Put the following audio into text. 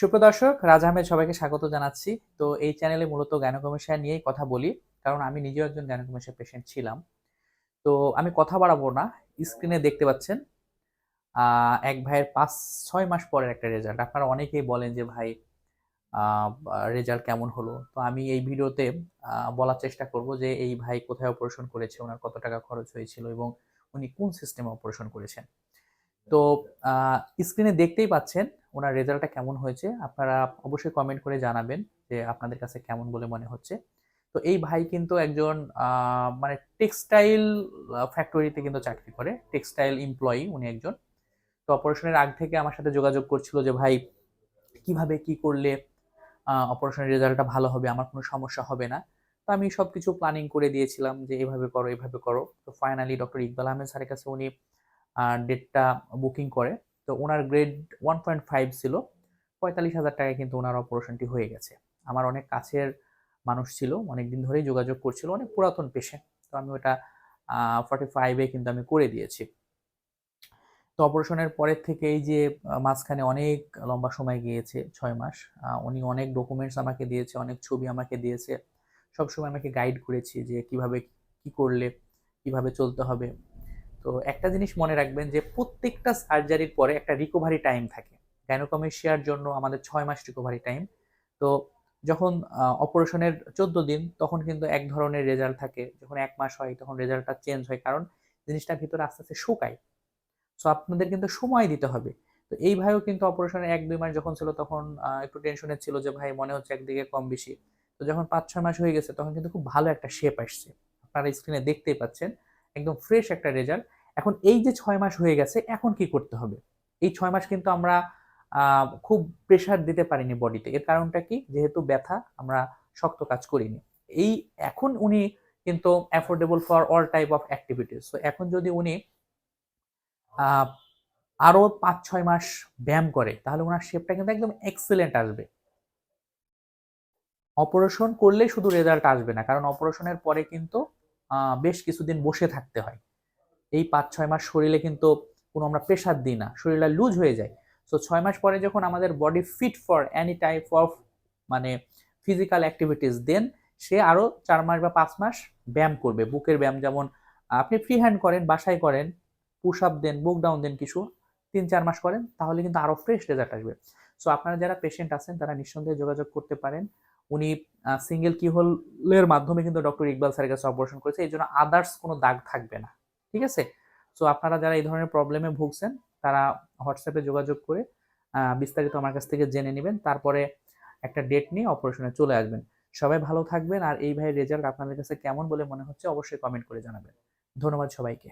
সুপ্রদর্শক রাজ আহমেদ সবাইকে স্বাগত জানাচ্ছি। তো এই চ্যানেলে মূলত গ্যানোকমেশিয়া নিয়েই কথা বলি, কারণ আমি নিজেও একজন গ্যানোকমেশিয়া পেশেন্ট ছিলাম। তো আমি কথা বাড়াবো না স্ক্রিনে দেখতে পাচ্ছেন এক ভাইয়ের পাঁচ, ছয় মাস পরের একটা রেজাল্ট আপনারা অনেকেই বলেন যে, ভাই রেজাল্ট কেমন হলো? তো আমি এই ভিডিওতে বলার চেষ্টা করব যে, এই ভাই কোথায় অপারেশন করেছে, ওনার কত টাকা খরচ হয়েছিল এবং উনি কোন সিস্টেমে অপারেশন করেছেন। তো স্ক্রিনে দেখতেই পাচ্ছেন ওনার রেজাল্টটা কেমন হয়েছে, আপনারা অবশ্যই কমেন্ট করে জানাবেন যে আপনাদের কাছে কেমন বলে মনে হচ্ছে। তো এই ভাই কিন্তু একজন মানে টেক্সটাইল ফ্যাক্টরিতে কিন্তু চাকরি করে টেক্সটাইল এমপ্লয়ি উনি একজন। তো অপারেশনের আগ থেকে আমার সাথে যোগাযোগ করছিল যে, ভাই, কীভাবে কি করলে অপারেশনের রেজাল্টটা ভালো হবে, আমার কোনো সমস্যা হবে না? তো আমি সব কিছু প্ল্যানিং করে দিয়েছিলাম যে, এভাবে করো এভাবে করো। তো ফাইনালি ডক্টর ইকবাল আহমেদ স্যারের কাছে উনি ডেটটা বুকিং করে। তো ওনার গ্রেড ওয়ান পয়েন্ট ফাইভ ছিল, পঁয়তাল্লিশ হাজার টাকায় কিন্তু ওনার অপারেশনটি হয়ে গেছে। আমার অনেক কাছের মানুষ ছিল অনেক দিন ধরেই যোগাযোগ করছিল, অনেক পুরাতন পেশেন্ট তো আমি ওটা ফর্টি ফাইভে কিন্তু আমি করে দিয়েছি। তো অপারেশনের পরের থেকে এই যে মাঝখানে অনেক লম্বা সময় গিয়েছে, ছয় মাস উনি অনেক ডকুমেন্টস আমাকে দিয়েছে, অনেক ছবি আমাকে দিয়েছে। সবসময় আমাকে গাইড করেছে যে কীভাবে কি করলে, কীভাবে চলতে হবে। তো একটা জিনিস মনে রাখবেন যে প্রত্যেকটা সার্জারির পরে একটা রিকভারি টাইম থাকে। গাইনোকমেশিয়ার জন্য আমাদের ছয় মাস রিকভারি টাইম তো যখন অপারেশনের চোদ্দ দিন, তখন কিন্তু এক ধরনের রেজাল্ট থাকে। যখন এক মাস হয়, তখন রেজাল্টটা চেঞ্জ হয়। কারণ জিনিসটা ভিতরে আস্তে আস্তে শুকায়। সো আপনাদের কিন্তু সময় দিতে হবে। তো এই ভাইও কিন্তু অপারেশনের এক, দুই মাস যখন ছিল, তখন একটু টেনশনের ছিল যে, ভাই, মনে হচ্ছে একদিকে কম বেশি। তো যখন পাঁচ, ছয় মাস হয়ে গেছে, তখন কিন্তু খুব ভালো একটা শেপ আসছে। আপনারা স্ক্রিনে দেখতেই পাচ্ছেন। একদম ফ্রেশ একটা রেজাল্ট এখন এই যে ছয় মাস হয়ে গেছে এখন কি করতে হবে? এই ছয় মাস কিন্তু আমরা খুব প্রেশার দিতে পারিনি বডিতে এর কারণটা কি? যেহেতু ব্যথা আমরা শক্ত কাজ করিনি। এই এখন উনি কিন্তু affordable for all type of activities তো এখন যদি উনি আহ, আরও পাঁচ ছয় মাস ব্যায়াম করে তাহলে ওনার শেপটা কিন্তু একদম এক্সেলেন্ট আসবে। অপারেশন করলে শুধু রেজাল্ট আসবে না কারণ অপারেশনের পরে কিন্তু বেশ কিছুদিন বসে থাকতে হয়। এই পাঁচ, ছয় মাস শরীরে কিন্তু কোনো আমরা প্রেশার দিই না, শরীরটা লুজ হয়ে যায়। সো ছয় মাস পরে যখন আমাদের body fit for any type of মানে ফিজিক্যাল অ্যাক্টিভিটিস দেন সে আরও চার মাস বা পাঁচ মাস ব্যায়াম করবে। বুকের ব্যায়াম যেমন আপনি ফ্রি হ্যান্ড করেন, বাসায় করেন পুশ আপ দেন বুক ডাউন দেন কিছু, তিন, চার মাস করেন, তাহলে কিন্তু আরও ফ্রেশ রেজাল্ট আসবে। সো আপনারা যারা পেশেন্ট আছেন, তারা নিঃসন্দেহে যোগাযোগ করতে পারেন। উনি সিঙ্গেল কিহোলের মাধ্যমে কিন্তু ডক্টর ইকবাল স্যারের কাছে অপারেশন করেছে। এই জন্য আদার্স কোনো দাগ থাকবে না। ঠিক আছে? সো আপনারা যারা এই ধরনের প্রবলেমে ভুগছেন, তারা হোয়াটসঅ্যাপে যোগাযোগ করে বিস্তারিত আমার কাছ থেকে জেনে নেবেন। তারপরে একটা ডেট নিয়ে অপারেশনে চলে আসবেন। সবাই ভালো থাকবেন। আর এই ভাইয়ের রেজাল্ট আপনাদের কাছে কেমন বলে মনে হচ্ছে, অবশ্যই কমেন্ট করে জানাবেন। ধন্যবাদ সবাইকে।